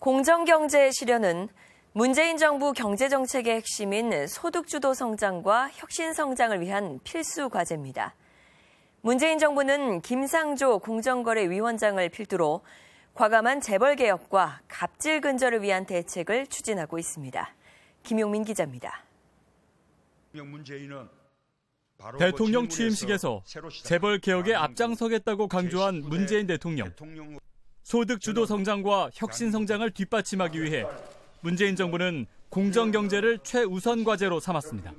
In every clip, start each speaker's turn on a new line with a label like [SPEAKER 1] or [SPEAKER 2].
[SPEAKER 1] 공정경제의 실현은 문재인 정부 경제정책의 핵심인 소득주도 성장과 혁신 성장을 위한 필수 과제입니다. 문재인 정부는 김상조 공정거래위원장을 필두로 과감한 재벌 개혁과 갑질 근절을 위한 대책을 추진하고 있습니다. 김용민 기자입니다.
[SPEAKER 2] 대통령 취임식에서 재벌 개혁에 앞장서겠다고 강조한 문재인 대통령. 소득 주도 성장과 혁신 성장을 뒷받침하기 위해 문재인 정부는 공정 경제를 최우선 과제로 삼았습니다.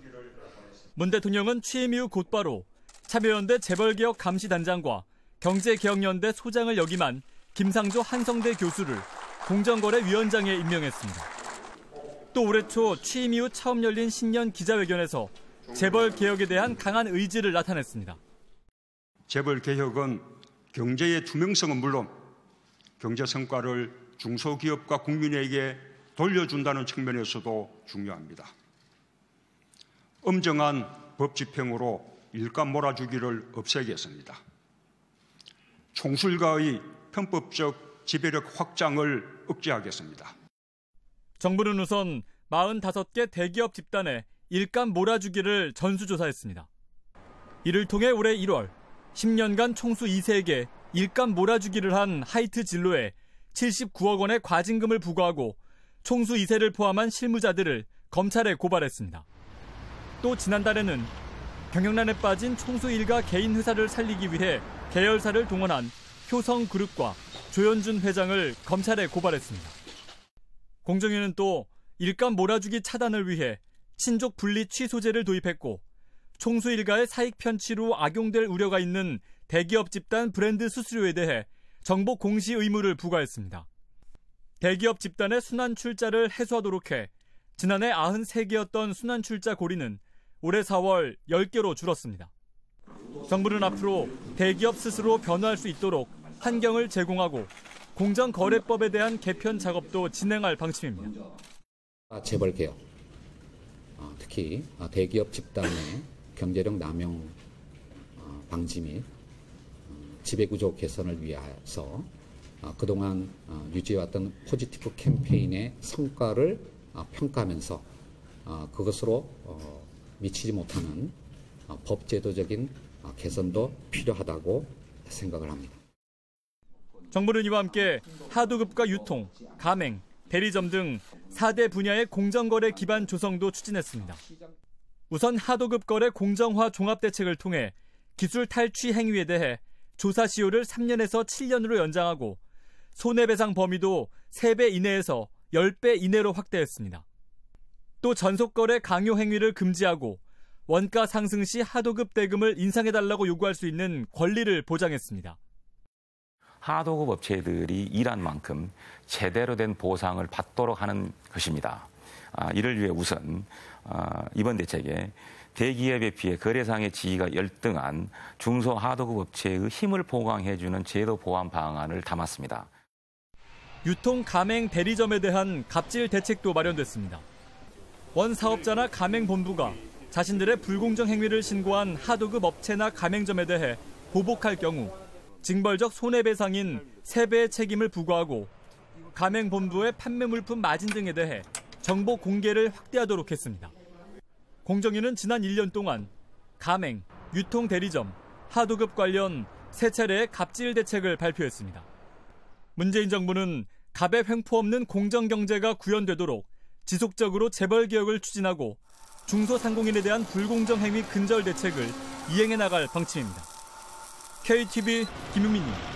[SPEAKER 2] 문 대통령은 취임 이후 곧바로 참여연대 재벌개혁 감시단장과 경제개혁연대 소장을 역임한 김상조 한성대 교수를 공정거래위원장에 임명했습니다. 또 올해 초 취임 이후 처음 열린 신년 기자회견에서 재벌 개혁에 대한 강한 의지를 나타냈습니다.
[SPEAKER 3] 재벌 개혁은 경제의 투명성은 물론 경제 성과를 중소기업과 국민에게 돌려준다는 측면에서도 중요합니다. 엄정한 법 집행으로 일감 몰아주기를 없애겠습니다. 총술가의 편법적 지배력 확장을 억제하겠습니다.
[SPEAKER 2] 정부는 우선 45개 대기업 집단에 일감 몰아주기를 전수조사했습니다. 이를 통해 올해 1월 10년간 총수 2세에게 일감 몰아주기를 한 하이트 진로에 79억 원의 과징금을 부과하고 총수 2세를 포함한 실무자들을 검찰에 고발했습니다. 또 지난달에는 경영난에 빠진 총수 일가 개인 회사를 살리기 위해 계열사를 동원한 효성 그룹과 조현준 회장을 검찰에 고발했습니다. 공정위는 또 일감 몰아주기 차단을 위해 친족 분리 취소제를 도입했고 총수 일가의 사익 편취로 악용될 우려가 있는 대기업 집단 브랜드 수수료에 대해 정보 공시 의무를 부과했습니다. 대기업 집단의 순환 출자를 해소하도록 해 지난해 93개였던 순환 출자 고리는 올해 4월 10개로 줄었습니다. 정부는 앞으로 대기업 스스로 변화할 수 있도록 환경을 제공하고 공정거래법에 대한 개편 작업도 진행할 방침입니다.
[SPEAKER 4] 재벌 개혁, 어, 특히 대기업 집단의 경제력 남용 어, 방지 및 어, 지배구조 개선을 위해서 그동안 유지해왔던 포지티브 캠페인의 성과를 평가하면서 그것으로 미치지 못하는 법제도적인 개선도 필요하다고 생각을 합니다.
[SPEAKER 2] 정부는 이와 함께 하도급과 유통, 가맹, 대리점 등 4대 분야의 공정거래 기반 조성도 추진했습니다. 우선 하도급 거래 공정화 종합대책을 통해 기술 탈취 행위에 대해 조사 시효를 3년에서 7년으로 연장하고 손해배상 범위도 3배 이내에서 10배 이내로 확대했습니다. 또 전속거래 강요 행위를 금지하고 원가 상승 시 하도급 대금을 인상해달라고 요구할 수 있는 권리를 보장했습니다.
[SPEAKER 5] 하도급 업체들이 일한 만큼 제대로 된 보상을 받도록 하는 것입니다. 아, 이를 위해 우선 아, 이번 대책에 대기업에 비해 거래상의 지위가 열등한 중소 하도급 업체의 힘을 보강해주는 제도 보완 방안을 담았습니다.
[SPEAKER 2] 유통 가맹 대리점에 대한 갑질 대책도 마련됐습니다. 원 사업자나 가맹 본부가 자신들의 불공정 행위를 신고한 하도급 업체나 가맹점에 대해 보복할 경우 징벌적 손해배상인 세배의 책임을 부과하고 가맹 본부의 판매 물품 마진 등에 대해 정보 공개를 확대하도록 했습니다. 공정위는 지난 1년 동안 가맹, 유통 대리점, 하도급 관련 세 차례의 갑질 대책을 발표했습니다. 문재인 정부는 갑의 횡포 없는 공정 경제가 구현되도록 지속적으로 재벌 개혁을 추진하고 중소상공인에 대한 불공정 행위 근절 대책을 이행해 나갈 방침입니다. KTV 김유민입니다.